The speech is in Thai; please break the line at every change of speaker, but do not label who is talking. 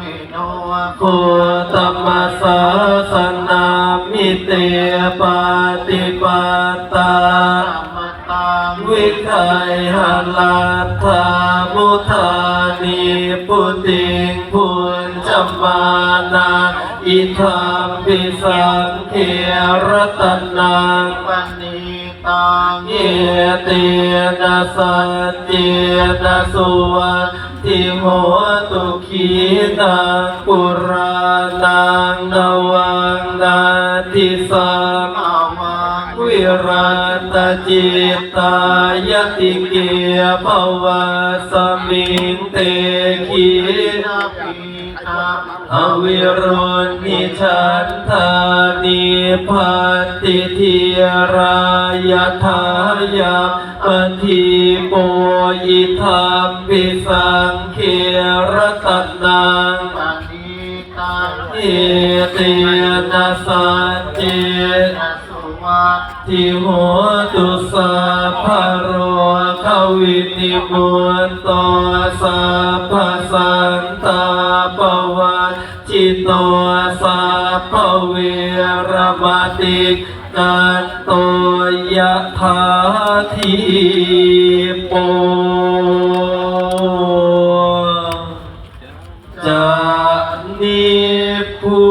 มิโน
พุทธมสสาสนามิเตปาติปัตตา
ธรรมตัง
วิไทยหลัตถามุทานิพุติงพุนจมานาอิทัมปิสังเขรตนัง
ปันนิตัง
เยเตนะสัจเจนะสุวัต ติโหตุขีนังปุรานังนวังนาทิสัง
อาวัง
วิรัตจิตตายติเกียภวะสมิงเตขี
นาปีตา
อวิรุณิชันธา พัติทิรายทายาปฏิโปยิธรรมปิสังเครตนัง
ปันนิตัง
เอเตนะสัจเจ
นสุวัต
ทิโหตุสัพโรขวินิมุตโตสัพสันตา ปวัตจิตโตสัพเวรมาติกัตโตยะธาทิโปจะนิพุ